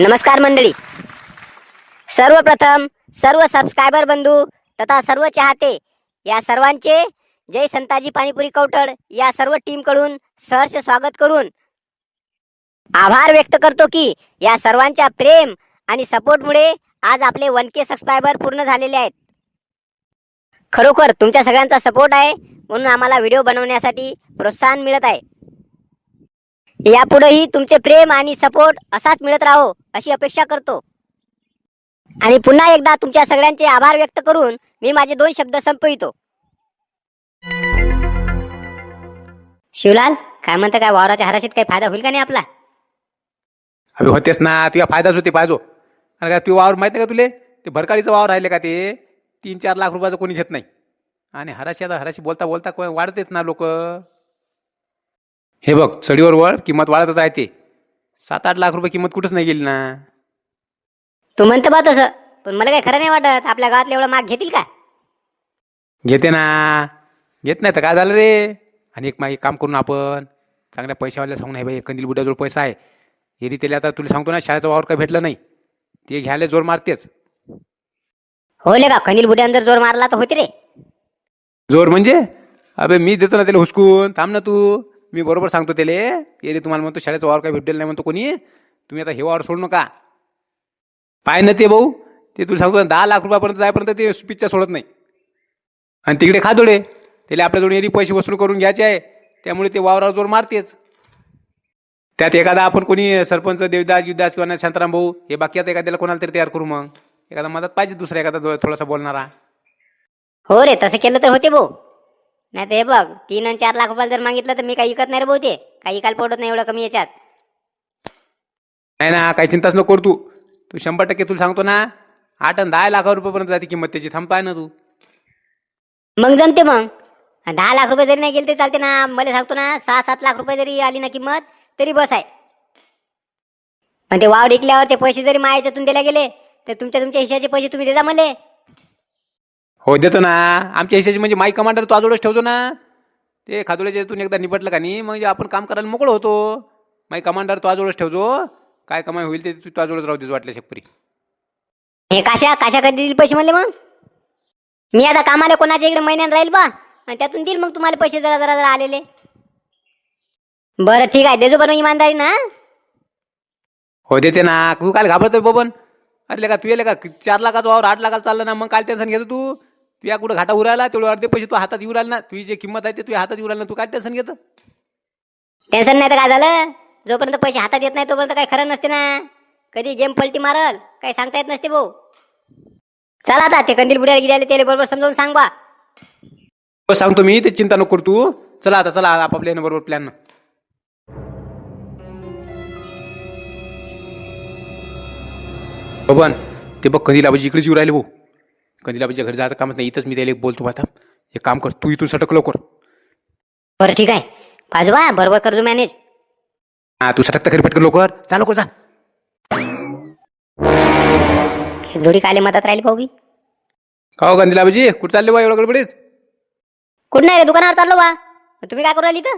नमस्कार मंडळी. सर्वप्रथम सर्व सबस्क्रायबर बंधू तथा सर्व चाहते या सर्वांचे जय संताजी पाणीपुरी कवटळ या सर्व टीमकडून सहर्ष स्वागत करून आभार व्यक्त करतो की या सर्वांच्या प्रेम आणि सपोर्टमुळे आज आपले वन के सबस्क्रायबर पूर्ण झालेले आहेत. खरोखर तुमच्या सगळ्यांचा सपोर्ट आहे म्हणून आम्हाला व्हिडिओ बनवण्यासाठी प्रोत्साहन मिळत आहे. यापुढेही तुमचे प्रेम आणि सपोर्ट असाच मिळत राहो अशी अपेक्षा करतो. आणि पुन्हा एकदा तुमच्या सगळ्यांचे आभार व्यक्त करून मी माझे दोन शब्द संपवितो. शिवलाल काय म्हणतं काय वावराच्या हाराशीत काही फायदा होईल का नाही आपला? अभि होतेच ना तुझ्या फायदाच होते पाहिजो. आणि का तू वावर माहीत नाही का तुले? ते भरकाळीचं वावर राहिले का ते? तीन चार लाख रुपयाचं कोणी घेत नाही. आणि हराशी आता हराशी बोलता बोलता कोण वाढतेच ना लोक? हे बघ चढीवर वळ किंमत वाढतच आहे ते. सात आठ लाख रुपये किंमत कुठंच नाही गेली ना. तू म्हणतं बा तसं पण मला काही खरं नाही वाटत आपल्या गावातलं एवढं माग घेतील का? घेते ना. घेत नाही तर काय झालं रे? आणि एक मागे काम करून आपण चांगल्या पैशावाल्या सांगून आहे बाई कंदील बुड्याजवळ पैसा आहे. एरी त्याला आता तुला सांगतो ना शाळेचं वावर काही भेटलं नाही. ते घ्यायला जोर मारतेच. होले का खनिल जर जोर मारला तर होते रे. जोर म्हणजे? अबे मी देतो ना त्याला हुसकून. थांब ना तू. मी बरोबर सांगतो त्याला. येले तुम्हाला म्हणतो शाळेचं वावर काही भेटेल नाही म्हणतो कोणी. तुम्ही आता हे वावर सोडू नका. पाय ना ते भाऊ. ते तुला सांगतो दहा लाख रुपयापर्यंत जायपर्यंत ते पिच्चा सोडत नाही. आणि तिकडे खादोडे त्याला आपल्याजवळ एरी पैसे वसूल करून घ्यायचे आहे. त्यामुळे ते वावरावर जोर मारतेच. त्यात एखादा आपण कोणी सरपंच देवदास युद्धास किंवा शांताराम भाऊ हे बाकी आता एखाद्याला कोणाला तरी तयार करू मग. एखादा मदत पाहिजे दुसरा एखादा थोडासा बोलणारा. हो रे तसं केलं तर होते भाऊ. नाही तर हे बघ तीन आणि चार लाख रुपयाला जर मागितलं तर मी काही विकत नाही रे भाऊ ते काही काल पडत नाही एवढं कमी याच्यात. नाही ना काही चिंताच नको करू तू. तू शंभर टक्के तुला सांगतो ना आठ आणि दहा लाख रुपयापर्यंत जाते किंमत त्याची. थांबताय ना तू. मग जमते मग. दहा लाख रुपये जरी नाही गेले तरी चालते ना. मला सांगतो ना सहा सात लाख रुपये जरी आली ना किंमत तरी बस आहे. पण ते वाव विकल्यावर ते पैसे जरी मायाच्यातून दिले गेले तर तुमच्या तुमच्या हिशाचे पैसे तुम्ही देता मले. हो देतो ना. आमच्या हिशाची म्हणजे माई कमांडर तो आजोळच ठेवतो ना. ते खादोळ्याच्या यातून एकदा निपटलं का नाही म्हणजे आपण काम करायला मोकळं होतो. माई कमांडर तो आजोळच ठेवतो. काय कमाई होईल ते तू तो आजोळच राहू देतो वाटल्या शेकपरी हे काशा काशा कधी देईल पैसे म्हणले मग? मी आता कामाला कोणाच्या इकडे महिन्यात राहील बा. आणि त्यातून देईल मग तुम्हाला पैसे जरा जरा जरा आलेले. बरं ठीक आहे. देजो पण मग इमानदारी ना. हो देते ना. तू काय घाबरतोय बबन. अरे का तू येले का चार लाखाचा वावर आठ लाखाला चाललं ना. मग काय टेन्शन घेतो तू. तू या कुठं घाटा उरायला तेवढे अर्धे पैसे तू हातात येऊ राहिला ना. तुझी जे किंमत आहे ते तुझ्या हातात येऊ राहिला ना तू काय टेन्शन घेतं? टेन्शन नाही तर काय झालं? जोपर्यंत पैसे हातात येत नाही तोपर्यंत काही खरं नसते ना. कधी गेम पलटी मारल काही सांगता येत नसते भाऊ. चला आता ते कंदील बुड्याला गिड्याला त्याला बरोबर समजावून सांग बा हो सांगतो मी ते चिंता नको करू तू. चला आता चला आपापल्या बरोबर प्लॅन बबन ते बघ कंदिलाबाजी इकडेच येऊ राहिले भाऊ. कंदिलाबाजीच्या घरी जायचं कामच नाही. इथंच मी त्याला एक बोलतो आता. एक काम कर तू इथून सटक लवकर. बरं ठीक आहे. पाहिजे बा बरोबर करजो मॅनेज हा तू सटकता घरी पटकन लवकर. जा लवकर जा. हे जोडी काले मदत राहील भाऊ का हो कंदिलाबाजी कुठं चालले बा एवढं गडबडीत? कुठं नाही रे दुकानावर चाललो बा. तुम्ही काय करू राहिली तर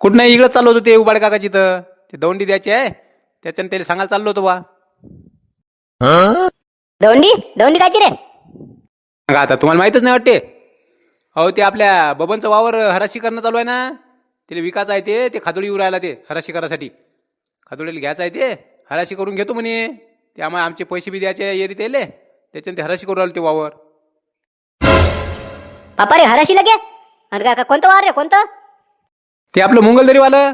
कुठं नाही इकडं चाललो होतो ते उबाड काकाची इथं. ते दौंडी द्यायची आहे. त्याच्यानं त्याला सांगायला चाललो होतो बा. दौंडी दौंडी कायची रे? मग आता तुम्हाला माहीतच नाही वाटते? अहो ते आपल्या बबनचं वावर हराशी करणं चालू आहे ना? तिला विकायचं आहे ते ते खादोळी येऊ राहिला ते हराशी करासाठी खादोळीला घ्यायचं आहे ते हराशी करून घेतो म्हणे. ते आम्हाला आमचे पैसे बी द्यायचे येरी त्याले त्याच्यानं ते हराशी करू राहिले ते वावर. बापा रे हराशी लगे? अरे का का- कोणतं वार रे कोणतं? ते आपलं मंगलदरीवालं.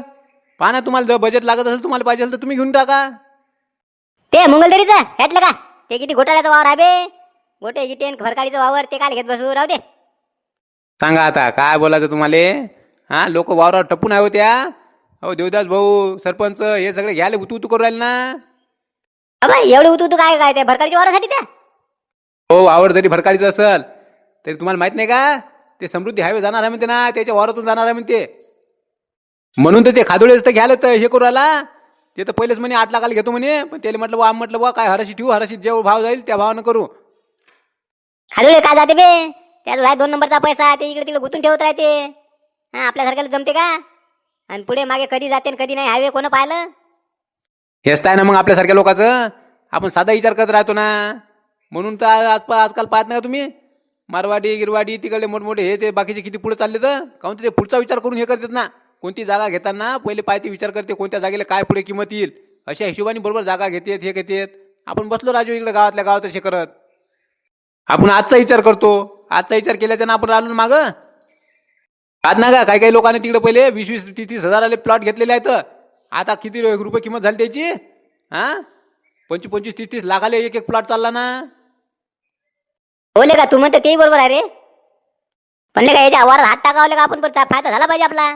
पहा ना तुम्हाला जर बजेट लागत असेल तुम्हाला पाहिजे असेल तर तुम्ही घेऊन टाका. ते मंगलदरीचं ह्यातलं का? ते किती घोटाळ्याचा वावर आहे बे. गोटे गिटे फरकाळीचं वावर ते काल घेत बसू. राहू दे. सांगा आता काय बोलायचं तुम्हाला? हां लोक वावरावर टपून आहे हो त्या. अहो देवदास भाऊ सरपंच हे सगळे घ्यायला उतू उतू करू राहिले ना. बाबा एवढं होतो तू काय काय ते भरकाळीच्या वावरासाठी त्या? हो वावर जरी भरकाळीचं असेल तरी तुम्हाला माहीत नाही का? ते समृद्धी हायवे जाणार आहे म्हणते ना त्याच्या वावरातून जाणार आहे म्हणते. म्हणून तर ते खादोळेच तर घ्यायला तर हे करू राहिला. ते तर पहिलेच म्हणे आठ लाखाला घेतो म्हणे. पण त्याला म्हटलं बा म्हटलं बा काय हराशी ठेवू हराशी जेव्हा भाव जाईल त्या भावानं करू. खाजोळे काय जाते बे? त्याजवळ आहे दोन नंबरचा पैसा ते इकडे तिकडे गुंतून ठेवत राहते. हा आपल्यासारख्याला जमते का? आणि पुढे मागे कधी जाते आणि कधी नाही हायवे कोण पाहिलं? हेच आहे ना मग आपल्यासारख्या लोकांचं. आपण साधा विचार करत राहतो ना. म्हणून तर आज आज- आजकाल पाहत नाही का तुम्ही? मारवाडी गिरवाडी तिकडले मोठमोठे हे ते बाकीचे किती पुढे चालले तर? काहून ते पुढचा विचार करून हे करतात ना? कोणती जागा घेताना पहिले पाहिजे विचार करते कोणत्या जागेला काय पुढे किंमत येईल. अशा हिशोबाने बरोबर जागा घेतेत हे घेतेत. आपण बसलो राजू इकडे गावातल्या गावात असे करत. आपण आजचा विचार करतो. आजचा विचार केल्याच्यानं आपण राहिलो ना मागं? आज ना का काही काही लोकांनी तिकडे पहिले वीस वीस तीस तीस हजाराले प्लॉट घेतलेले आहेत. आता किती रुपये किंमत झाली त्याची? हा पंचवीस पंचवीस तीस तीस लाखाले एक एक प्लॉट चालला ना? बोले का तू म्हणते तेही बरोबर आहे रे. पण का याच्या आवारात हात टाकावले का आपण? पण फायदा झाला पाहिजे आपला.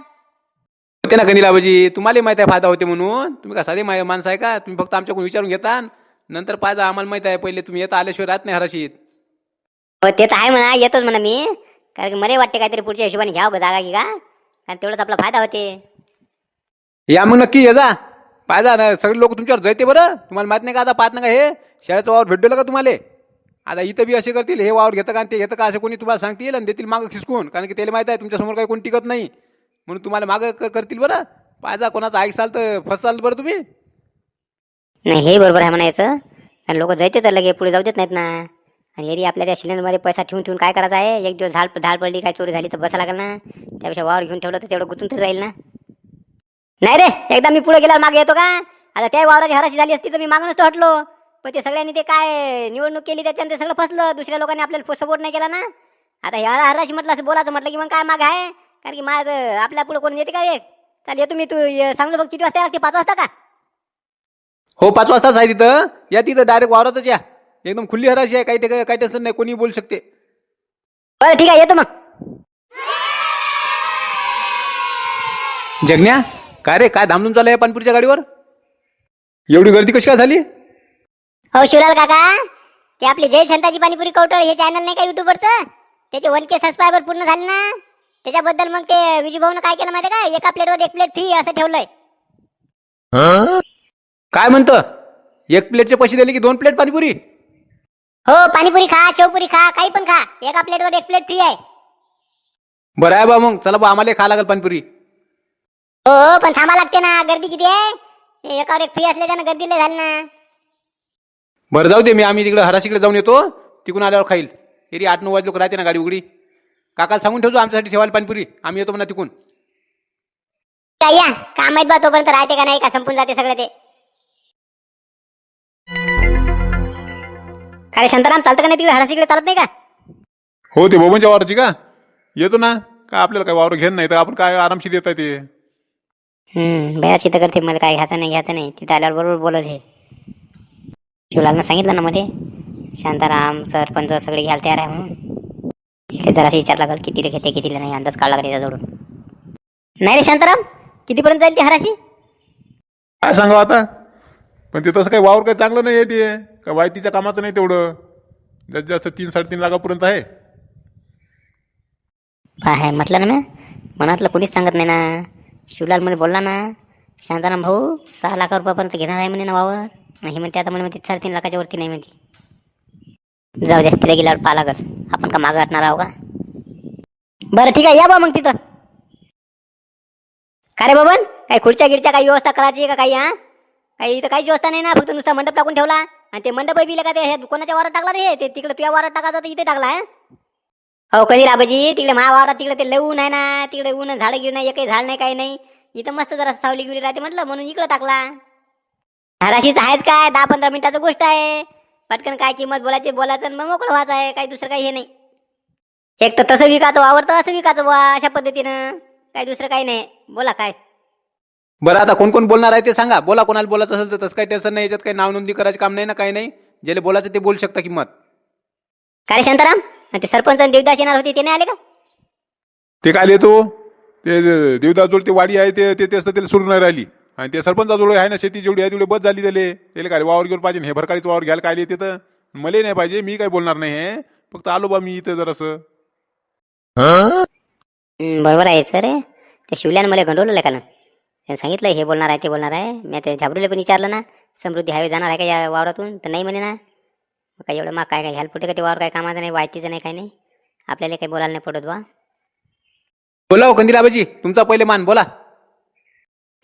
होते ना गणिलाबाजी तुम्हाला माहिती आहे फायदा होते म्हणून. तुम्ही का साधे मा- माणसं आहे का? तुम्ही फक्त आमच्याकडून विचारून घेता नंतर फायदा आम्हाला माहिती आहे. पहिले तुम्ही येता आल्याशिवाय राहत नाही हराशीत. हो ते तर आहे म्हणा. येतोच म्हणा मी. कारण की मला वाटते काहीतरी पुढच्या हिशोबाने घ्यावं का जागा की का? कारण तेवढंच आपला फायदा होते. या मग नक्की ये जा. पाहिजा ना सगळे लोक तुमच्यावर जळते बरं. तुम्हाला माहीत नाही का आता पाहत नाही का हे? शाळेचं वावर भेटलं का तुम्हाला? आता इथं बी असे करतील हे वावर घेतं का आणि ते घेतं का? असं कोणी तुम्हाला सांगतील आणि देतील मागं खिसकून. कारण की त्याला माहीत आहे तुमच्यासमोर काही कोणी टिकत नाही. म्हणून तुम्हाला मागं क- करतील बरं. पाहिजा कोणाचं ऐकसाल तर फसाल बरं तुम्ही. नाही हे बरोबर आहे म्हणायचं. आणि लोक जायचे तर लगे पुढे जाऊ देत नाहीत ना. आणि एरी आपल्या त्या सिलेंडरमध्ये पैसा ठेवून ठेवून काय करायचं आहे? एक दिवस झाड झाड पडली काय चोरी झाली तर बसा लागेल ना. त्यापेक्षा वावर घेऊन ठेवलं तर तेवढं गुंतून तरी राहील ना. नाही रे एकदा मी पुढे गेल्यावर मागे येतो का? आता त्या वावराची हराशी झाली असती तर मी मागूनच तो हटलो. पण ते सगळ्यांनी ते काय निवडणूक केली त्याच्यानं ते सगळं फसलं. दुसऱ्या लोकांनी आपल्याला सपोर्ट नाही केला ना. आता ह्या हराशी म्हटलं असं बोलायचं म्हटलं की मग काय माग आहे? कारण की माझं आपल्या पुढे कोणी येते का एक? चाल येतो मी तू ये, सांगलो बघ किती वाजता लागते? पाच वाजता का? हो पाच वाजताच आहे तिथं. या तिथं डायरेक्ट वावरातच या. एकदम खुल्ली हराशी आहे काही ते काही टेन्शन नाही कोणी बोलू शकते. बरं ठीक आहे येतो मग. जगण्या काय रे काय धामधूम चालू आहे पानपुरीच्या गाडीवर? एवढी गर्दी कशी काय झाली? हो शिवलाल काका ते आपले जय संताजी पाणीपुरी कौटळ हे चॅनल नाही का युट्यूबवरचं त्याचे वन के सबस्क्रायबर पूर्ण झाले ना? त्याच्याबद्दल मग ते विजू भाऊन काय केलं माहिती का? एका प्लेटवर एक प्लेट फ्री असं ठेवलंय. काय म्हणतं? एक प्लेटचे पैसे दिले की दोन प्लेट पाणीपुरी? हो पाणीपुरी खा शेवपुरी खा काही पण खा. एका प्लेटवर एक प्लेट फ्री आहे. बरं आहे बा मग. चला बा आम्हाला खा लागेल पाणीपुरी. हो हो पण थांबा लागते ना. गर्दी किती आहे? एकावर एक फ्री असल्याच्यानं गर्दी लय झाली ना. बरं जाऊ दे मी आम्ही तिकडे हराशीकडे जाऊन येतो. तिकडून आल्यावर खाईल. एरी आठ नऊ वाजलोक राहते ना गाडी उघडी. काकाला सांगून ठेवतो आमच्यासाठी ठेवायला पाणीपुरी. आम्ही येतो म्हणा तिकून. काय या. काम माहीत बा तोपर्यंत. राहते का नाही का? संपून जाते सगळं ते. काय शांताराम चालतं का नाही तिकडे? हराशीकडे चालत नाही का? हो ते बोबनच्या वावराची का? येतो ना. काय आपल्याला काय वावर घेणं नाही? तर आपण काय आरामशीर येत आहे ते? हम्म बयाच चित्र करते. मला काय घ्यायचं नाही घ्यायचं नाही. तिथे आल्यावर बरोबर बोलत हे. शिवलालनं सांगितलं ना मध्ये? शांताराम सरपंच सगळे घ्यायला तयार आहे म्हणून. इकडे जराशी विचार लागल किती रे घेते कितीला नाही अंदाज काढला त्याच्या जोडून. नाही रे शांताराम कितीपर्यंत जाईल ती हराशी? काय सांगावं आता? पण ते तसं काही वावर काही चांगलं नाही आहे ते. का वायतीच्या कामाचं नाही तेवढं. जास्तीत जास्त तीन साडेतीन लाखापर्यंत आहे. आहे म्हटलं ना मी मनातलं कोणीच सांगत नाही ना. शिवलाल मला बोलला ना शांताराम भाऊ सहा लाख रुपयापर्यंत घेणार आहे म्हणे ना वावर. आणि हे म्हणते आता म्हणे म्हणते साडेतीन लाखाच्या वरती नाही म्हणते. जाऊ द्या तिथे गेल्यावर पाहा लागल आपण का मागं हटणार आहो का? बरं ठीक आहे या बा मग तिथं. का रे बाबन? काही खुर्च्या गिरच्या काही व्यवस्था करायची का काही हा? काही इथं काहीच व्यवस्था नाही ना फक्त नुसता मंडप टाकून ठेवला. आणि ते मंडप बिले का ते हे कोणाच्या वारात टाकला रे? हे? ते तिकडे तुझ्या वारात टाकायचं तर इथे टाकला हा? हो कधी राबाजी तिकडे महावावरात तिकडे ते लय ऊन आहे ना. तिकडे ऊन झाडं गिर नाही एकही झाड नाही काही नाही. इथं मस्त जरा सावली गिवली राहते म्हटलं म्हणून इकडं टाकला. हराशीच आहेच काय? दहा पंधरा मिनिटाचं गोष्ट आहे. पटकन काय किंमत बोलायची बोलायचं आणि मग मोकळं व्हायचं आहे. काही दुसरं काही हे नाही. एक तर तसं विकायचं तर असं विकायचं बुवा अशा पद्धतीनं. काही दुसरं काही नाही. बोला काय? बरं आता कोण कोण बोलणार आहे ते सांगा. बोला कोणाला बोलायचं असेल तर तसं काही टेन्शन नाही. याच्यात काही नाव नोंदणी करायचं काम नाही ना काही नाही. ज्याला बोलायचं ते बोलू शकता किंमत. काय शांताराम? आणि ते सरपंच आणि देवदास येणार होते ते नाही आले का? ते काय येतो ते? देवदाजोड ते वाडी आहे ते ते ते असतं त्याला सुरू नाही राहिली. आणि ते सरपंचाजवळ आहे ना शेती जेवढी आहे तेवढी बस झाली त्याले. त्याला काय वावर घेऊन पाहिजे हे भरकाळीचं वावर घ्यायला काय येते तर? मला नाही पाहिजे मी काय बोलणार नाही हे. फक्त आलो बा मी इथं जरासं. हं, बरोबर आहे सर ते शिवल्यानं मला गंडवलेलं का ना त्यानं सांगितलं हे बोलणार आहे ते बोलणार आहे. मी ते झाबरूला पण विचारलं ना समृद्धी हायवे जाणार आहे का या वावरातून? तर नाही म्हणे ना. मग काय एवढं मग काय काय घ्यायला पुढे का ते वावर काय कामाचं नाही वायतीचं नाही काही नाही. आपल्याला काही बोलायला नाही पडत बा. बोला हो कंदिलाबाजी तुमचा पहिले मान बोला.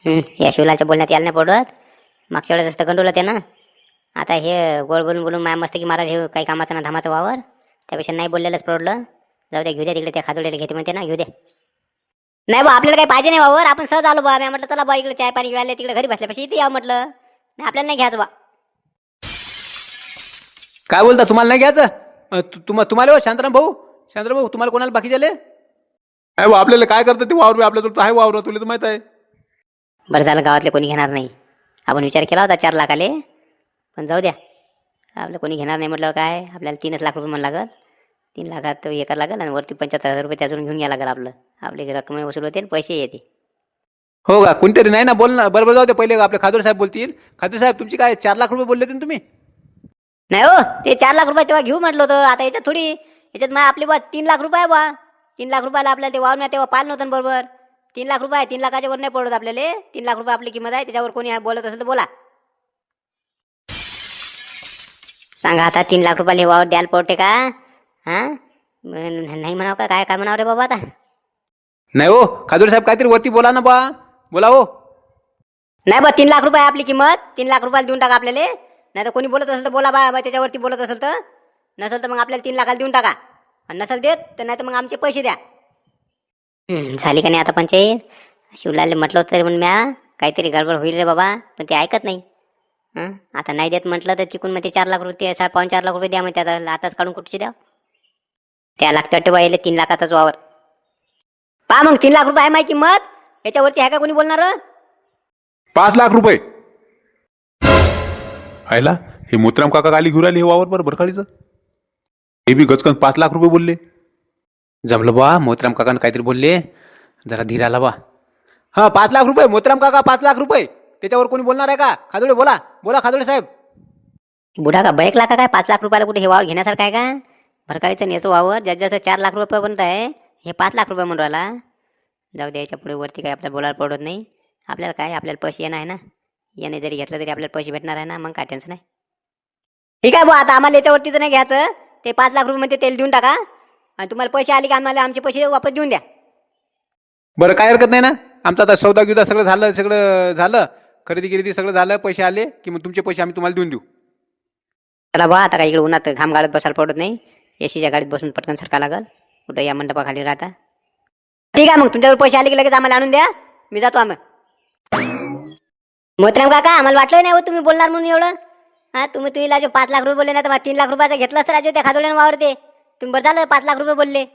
या शिवलालच्या बोलण्यात यायला नाही पडत. मागच्या वेळेस असतं गंडवलं ते ना आता हे गोड बोलून बोलून माया मस्त की महाराज हे काही कामाचा ना धामाचा वावर. त्यापेक्षा नाही बोललेलंच परवडलं जाऊ द्या घेऊ द्या तिकडे त्या खादोड्याला घेते म्हणते ना घेऊ द्या नाही बा आपल्याला काही पाहिजे नाही वावर. आपण सहज आलो बा. मी म्हटलं चला बा इकडे चाय पाणी घ्यायला तिकडे घरी बसल्यापाशी इथे यावं म्हटलं. नाही आपल्याला नाही घ्यायचं बा. काय बोलता तुम्हाला नाही घ्यायचं? अ, तु- तुम्हा तुम्हाला हो, शांताराम भाऊ? शांताराम भाऊ तुम्हाला कोणाला बाकी झाले? आहे बा आपल्याला काय करतं ते वावर बी आपल्याजवळ तर आहे वावर तुला तर माहीत आहे. बरं झालं गावातले कोणी घेणार नाही. आपण विचार केला होता चार लाखाले पण जाऊ द्या. आपलं कोणी घेणार नाही म्हटलं काय? आपल्याला तीनच लाख रुपये म्हणा लागल. तीन लाखात हे करावं लागेल आणि वरती पंच्याहत्तर हजार रुपये त्यातून घेऊन घ्यावं लागेल आपलं. आपली रक्कम वसूल होते आणि पैसे येते हो का? कोणतरी नाही ना बोल ना. बरोबर जाऊ दे पहिले आपले खादोड साहेब बोलतील. खादोड साहेब तुमची काय चार लाख रुपये बोलले होते ना तुम्ही? नाही हो ते चार लाख रुपये तेव्हा घेऊ म्हटलं होतं. आता याच्यात थोडी याच्यात मग आपली बा तीन लाख रुपये बा. तीन लाख रुपयाला आपल्याला ते वावर नाही तेव्हा पाल नव्हतं ना बरोबर. तीन लाख रुपये आहे तीन लाखाच्या वर नाही पडत आपल्याला. तीन लाख रुपये आपली किंमत आहे त्याच्यावर कोणी आहे बोलत असेल तर बोला. सांगा आता तीन लाख रुपयाला हे वावर द्यायला पडते का? हा? नाही म्हणावं का? काय काय म्हणावं रे बाबा आता? नाही हो खादोड साहेब काहीतरी वरती बोला ना बा. बोला हो. नाही बा तीन लाख रुपये आहे आपली किंमत. तीन लाख रुपयाला देऊन टाका आपल्याला. नाही तर कोणी बोलत असेल तर बोला बा बा त्याच्यावरती बोलत असेल तर. नसेल तर मग आपल्याला तीन लाखाला देऊन टाका. आणि नसेल देत तर नाही तर मग आमचे पैसे द्या. झाली का नाही आता पंचायत? शिवलाले म्हटलं होतं तरी पण म्या काहीतरी गडबड होईल रे बाबा पण ते ऐकत नाही. आता नाही देत म्हटलं तर तिकून मग ते चार लाख रुपये सा- पाऊण चार लाख रुपये द्या मग त्याला आताच काढून कुठचे द्या. त्या लागतं वाटतं बाईले तीन लाखाचाच वावर. पहा मग तीन लाख रुपये आहे माझी किंमत? याच्यावरती आहे का कोणी बोलणार? पाच लाख रुपये. आयला हे मोतराम काका काली घेऊन आले हे वावर बरं भरकाळीचं हे बी गचकन पाच लाख रुपये बोलले. जमलं बा मोतीराम काकानं काहीतरी बोलले. जरा धीर आला बा हा पाच लाख रुपये मोतीराम काका पाच लाख रुपये. त्याच्यावर कोणी बोलणार आहे का? खादोडे बोला. बोला खादोडे साहेब. बुढा का बैक लाख काय पाच लाख रुपयाला कुठे हे वावर घेण्यासारखं आहे का? भरकाळीचं नेचं वावर ज्यात जास्त चार लाख रुपये पर्यंत आहे हे पाच लाख रुपये म्हणून राहिला. जाऊ द्या याच्यापुढे वरती काय आपल्याला बोलायला पडत नाही. आपल्याला काय आपल्याला पैसे येणं आहे ना? याने जरी घेतलं तरी आपल्याला पैसे भेटणार आहे ना? मग काय टेन्शन नाही ठीक आहे बुवा आता आम्हाला याच्यावरती तर नाही घ्यायचं. ते पाच लाख रुपये मध्ये तेल देऊन टाका. आणि तुम्हाला पैसे आले की आम्हाला आमचे पैसे वापस देऊन द्या. बरं काय हरकत नाही ना? आमचं आता सौदा गिदा सगळं झालं सगळं झालं. खरेदी गिरेदी सगळं झालं पैसे आले की मग तुमचे पैसे आम्ही तुम्हाला देऊन देऊ. चला बा आता काय इकडे उन्हात घाम गाळत बसायला पडत नाही. एसीच्या गाडीत बसून पटकन सरका लागल. कुठं या मंडपाखाली राहता? ठीक आहे मग तुमच्याकडे पैसे आले की लगेच आम्हाला आणून द्या. मी जातो आम्ही. मोहतराम काका आम्हाला वाटलं नाही हो तुम्ही बोलणार म्हणून एवढं. हा तुम्ही तुम्ही लाजो पाच लाख रुपये बोलले ना तर मग तीन लाख रुपयाचा घेतला असतं राजू त्या खादोड्यानं वावरते. तुम्ही बरं झालं पाच लाख रुपये बोलले.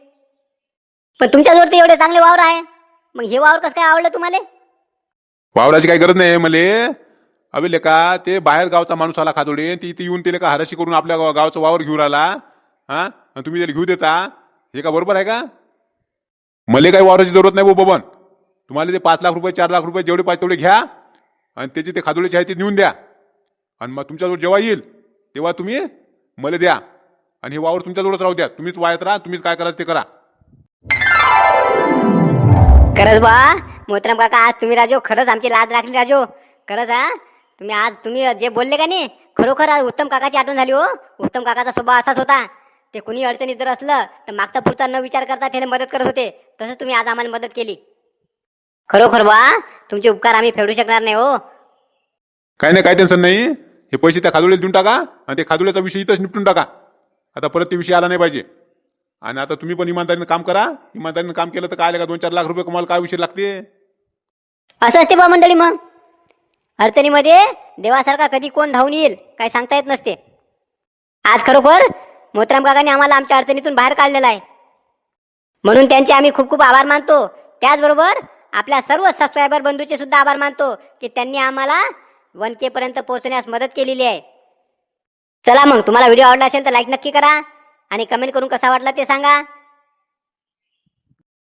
पण तुमच्याजवळ ते एवढे चांगले वावर आहे. मग हे वावर कसं काय आवडलं तुम्हाला? वावराची काही गरज नाही मले. अबे लेका ते बाहेर गावचा माणूस आला खातोडे ती इथे येऊन ते लेका हराशी करून आपल्या गाव- गावचं वावर घेऊन आला. हा? आणि तुम्ही त्याला घेऊ देता? हे का बरोबर आहे का? मले काही वावराची जरूरत नाही बो बबन. तुम्हाला ते पाच लाख रुपये चार लाख रुपये जेवढे पाहिजे तेवढे घ्या. आणि त्याचे ते खादोड्याचे आहे ते नेऊन द्या. आणि मग तुमच्याजवळ जेव्हा येईल तेव्हा तुम्ही मला द्या. आणि हे वावर तुमच्याजवळच राहू द्या. तुम्हीच वायत राहा तुम्हीच काय करायचं ते करा. खरंच बा मोहतराम काका आज तुम्ही राजो खरंच आमची लाज राखली राजो. खरंच हा? तुम्ही आज तुम्ही जे बोलले का नाही खरोखर आज उत्तम काकाची आठवण झाली हो. उत्तम काकाचा स्वभाव असाच होता. ते कुणी अडचणीत जर असलं तर मागचा पुढचा न विचार करता त्याला मदत करत होते. तसंच तुम्ही आज आम्हाला मदत केली. खरोखर बा तुमचे उपकार आम्ही फेडू शकणार नाही हो. काही नाही काही टेन्शन नाही. हे पैसे त्या खादुळ्याला देऊन टाका आणि ते खादुळ्याचा विषय इथंच निपटून टाका. आता परत ते विषय आला नाही पाहिजे. आणि आता तुम्ही पण इमानदारीनं काम करा. इमानदारीनं काम केलं तर काय आलं का? दोन चार लाख रुपये कमाल काय विषय लागते? असं असते बा मंडळी मग. अडचणीमध्ये देवासारखा कधी कोण धावून येईल काय सांगता येत नसते. आज खरोखर मोहतराम काकाने आम्हाला आमच्या अडचणीतून बाहेर काढलेला आहे. म्हणून त्यांचे आम्ही खूप खूप आभार मानतो. त्याचबरोबर आपल्या सर्व सबस्क्रायबर बंधूचे सुद्धा आभार मानतो की त्यांनी आम्हाला वन के पर्यंत पोहोचण्यास मदत केलेली आहे. चला मग तुम्हाला व्हिडिओ आवडला असेल तर लाईक नक्की करा आणि कमेंट करून कसा वाटला ते सांगा.